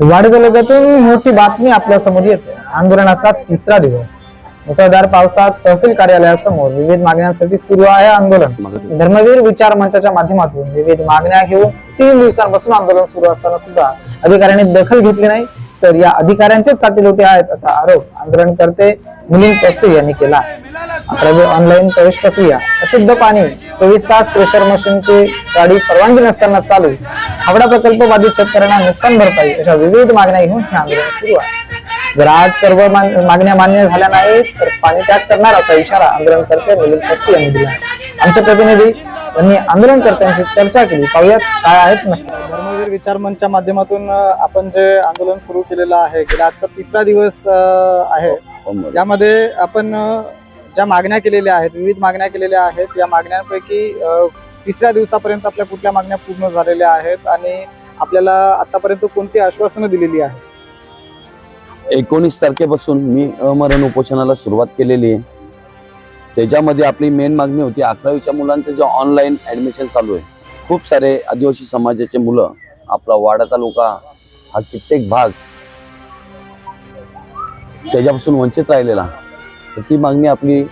वाडी तालुक्यातून मोठी बातमी आपल्यासमोर येते. आंदोलनाचा तिसरा दिवस. मुसळधार पावसात तहसील कार्यालयासमोर विविध मागण्यांसाठी सुरू आहे आंदोलन. धर्मवीर विचार मंचाच्या माध्यमातून विविध मागण्या घेऊन तीन दिवसांपासून आंदोलन सुरू असताना सुद्धा अधिकाऱ्यांनी दखल घेतली नाही तर या अधिकाऱ्यांचेच साथीलोटे आहेत असा आरोप आंदोलनकर्ते मिलिंद कस्ते यांनी केला अकरावी ऑनलाईन प्रवेश प्रक्रिया अशुद्ध पाणी चोवीस तास प्रेशर मशीनची गाडी परवानगी नसताना चालू. हावडा प्रकल्प बाधित शेतकऱ्यांना नुकसान भरपाई अशा विविध मागण्या घेऊन हे आंदोलन सुरू आहे. जर आज सर्व मान- मागण्या मान्य झाल्या नाहीत तर पाणी त्याग करणार असा इशारा आंदोलनकर्ते मिलिंद कस्ती यांनी दिला आमचे प्रतिनिधी यांनी आंदोलनकर्त्यांशी चर्चा केली. पाहूयात काय आहेत धर्मवीर विचार मंचच्या माध्यमातून आपण जे आंदोलन सुरू केलेलं आहे गेला आजचा तिसरा दिवस आहे. यामध्ये आपण ज्या मागण्या केलेल्या आहेत विविध मागण्या केलेल्या आहेत या मागण्यांपैकी तिसऱ्या दिवसापर्यंत आपल्या कुठल्या मागण्या पूर्ण झालेल्या आहेत आणि आपल्याला आतापर्यंत कोणती आश्वासनं दिलेली आहेत? एकोणीस तारखेपासून मी अमरण उपोषणाला सुरुवात केलेली आहे. त्याच्यामध्ये आपली मेन मागणी होती अकरावीच्या मुलांचं जे ऑनलाईन ॲडमिशन चालू आहे. खूप सारे आदिवासी समाजाचे मुलं आपला वाडा तालुका हा कित्येक भाग त्याच्यापासून वंचित राहिलेला. तर ती मागणी आपली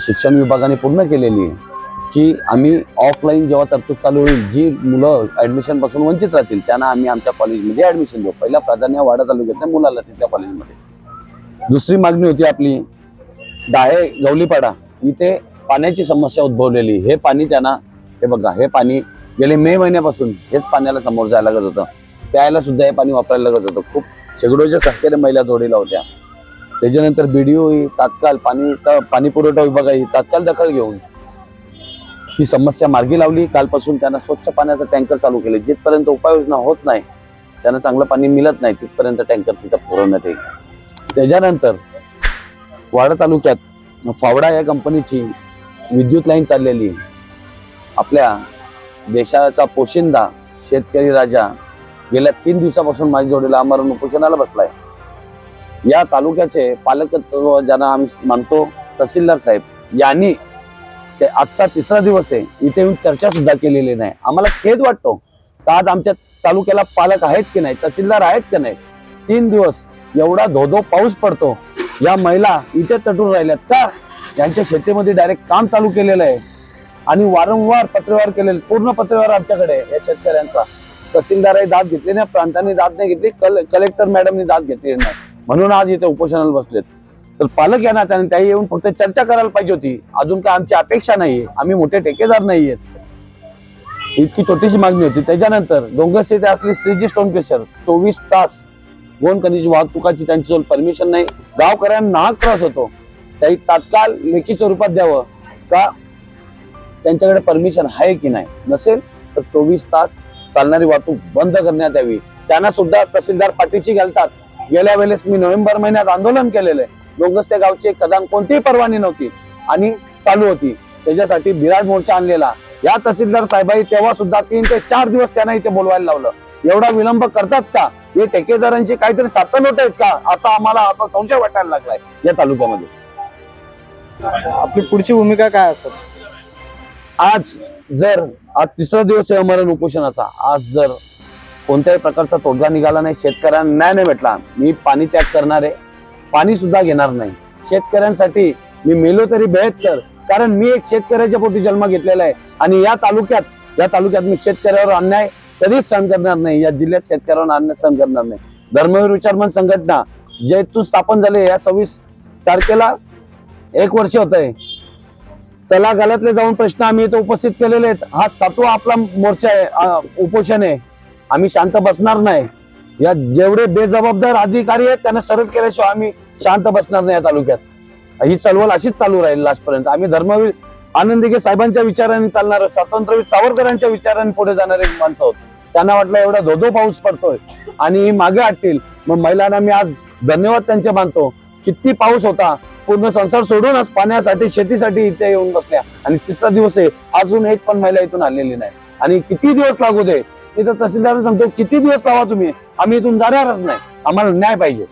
शिक्षण विभागाने पूर्ण केलेली आहे की आम्ही ऑफलाईन जेव्हा तरतूद चालू होईल जी मुलं ॲडमिशनपासून वंचित राहतील त्यांना आम्ही आमच्या कॉलेजमध्ये ॲडमिशन देऊ. पहिला प्राधान्य वाडा तालुक्यातल्या मुलाला तिथल्या कॉलेजमध्ये दुसरी मागणी होती आपली डाळे गवलीपाडा इथे पाण्याची समस्या उद्भवलेली. हे पाणी त्यांना हे बघा हे पाणी गेले मे महिन्यापासून हेच पाण्याला समोर जायला लागत होतं. प्यायला सुद्धा हे पाणी वापरायला लागत होतं. खूप शेगडोच्या संख्येने महिला जोडीला होत्या. त्याच्यानंतर बी डी ही तात्काळ पाणी पाणी पुरवठा विभागाही तात्काळ दखल घेऊन ही समस्या मार्गी लावली. कालपासून त्यांना स्वच्छ पाण्याचा टँकर चालू केले. जिथपर्यंत उपाययोजना होत नाही त्यांना चांगलं पाणी मिळत नाही तिथपर्यंत टँकर तिथं पुरवण्यात येईल. त्याच्यानंतर वाडा तालुक्यात फावडा या कंपनीची विद्युत लाईन चाललेली आपल्या देशाचा पोशिंदा शेतकरी राजा गेल्या तीन दिवसापासून माझ्या जोडीला अमरण उपोषणाला बसलाय. या तालुक्याचे पालकत्व ज्यांना आम्ही मानतो तहसीलदार साहेब यांनी ते आजचा तिसरा दिवस आहे. इथे येऊन चर्चा सुद्धा केलेली नाही. आम्हाला खेद वाटतो का आज आमच्या तालुक्याला पालक आहेत की नाही तहसीलदार आहेत की नाही? तीन दिवस एवढा धोधो पाऊस पडतो. या महिला इथे तटून राहिल्यात का? यांच्या शेतीमध्ये डायरेक्ट काम चालू केलेलं आहे. आणि वारंवार पत्रव्यवहार केलेले पूर्ण पत्रव्यवहार आमच्याकडे या शेतकऱ्यांचा. तहसीलदाराने दाद घेतली नाही प्रांतांनी दाद नाही घेतली कल कलेक्टर मॅडमनी दाद घेतली नाही. म्हणून आज इथे उपोषणाला बसलेत. तर पालक या त्याने त्याही येऊन फक्त चर्चा करायला पाहिजे होती. अजून काय आमची अपेक्षा नाहीये. आम्ही मोठे ठेकेदार नाहीयेत. इतकी छोटीशी मागणी होती. त्याच्यानंतर डोंगस येथे असली श्रीजी स्टोन क्रेशर चोवीस तास गोंड खनिज वाहतुकाची त्यांची परमिशन नाही. गावकऱ्यांना नाहक त्रास होतो. त्याही तात्काळ लेखी स्वरूपात द्यावं का? त्यांच्याकडे परमिशन आहे की नाही? नसेल तर चोवीस तास चालणारी वाहतूक बंद करण्यात यावी. त्यांना सुद्धा तहसीलदार पाठीशी घालतात. गेल्या वेळेस मी नोव्हेंबर महिन्यात आंदोलन केलेलं आहे. त्या गावची कदान कोणतीही परवानगी नव्हती आणि चालू होती. त्याच्यासाठी बिराड मोर्चा आणलेला. या तहसीलदार साहेबाई तेव्हा सुद्धा तीन ते चार दिवस त्यांना इथे बोलवायला लावलं. एवढा विलंब करतात का? हे ठेकेदारांची काहीतरी सातलोट आहेत का? आता आम्हाला असा संशय वाटायला लागलाय या तालुक्यामध्ये. आपली पुढची भूमिका काय असेल? आज जर आज तिसरा दिवस आहे अमरण उपोषणाचा. आज जर कोणत्याही प्रकारचा तोडगा निघाला नाही. शेतकऱ्यांना न्याय नाही भेटला. मी पाणी त्याग करणार आहे. पाणी सुद्धा घेणार नाही. शेतकऱ्यांसाठी मी मेलो तरी बेहत्तर कारण मी एक शेतकऱ्याच्या पोटी जन्म घेतलेला आहे. आणि या तालुक्यात या तालुक्यात मी शेतकऱ्यावर अन्याय कधीच सहन करणार नाही. या जिल्ह्यात शेतकऱ्यावर अन्याय सहन करणार नाही. धर्मवीर विचारमन संघटना जैतून स्थापन झाले या सव्वीस तारखेला एक वर्ष होत आहे तलागालातले जाऊन प्रश्न आम्ही इथं उपस्थित केलेले आहेत. हा सातवा आपला मोर्चा आहे उपोषण आहे. आम्ही शांत बसणार नाही. या जेवढे बेजबाबदार अधिकारी आहेत त्यांना सरळ केल्याशिवाय आम्ही शांत बसणार नाही या तालुक्यात. ही चळवळ अशीच चालू राहील लास्टपर्यंत. आम्ही धर्मवीर आनंदिके साहेबांच्या विचाराने चालणार स्वातंत्र्यवीर सावरकरांच्या विचाराने पुढे जाणारे माणसं आहोत. त्यांना वाटलं एवढा धोधो पाऊस पडतोय आणि ही मागे हटतील मग महिलांना मी आज धन्यवाद त्यांचे मानतो. किती पाऊस होता पूर्ण संसार सोडून आज पाण्यासाठी शेतीसाठी इथे येऊन बसल्या. आणि तिसरा दिवस आहे अजून एक पण महिला इथून आलेली नाही. आणि किती दिवस लागू दे इथं तहसीलदार सांगतो किती दिवस लावा तुम्ही? आम्ही इथून जाणारच नाही. आम्हाला न्याय पाहिजे.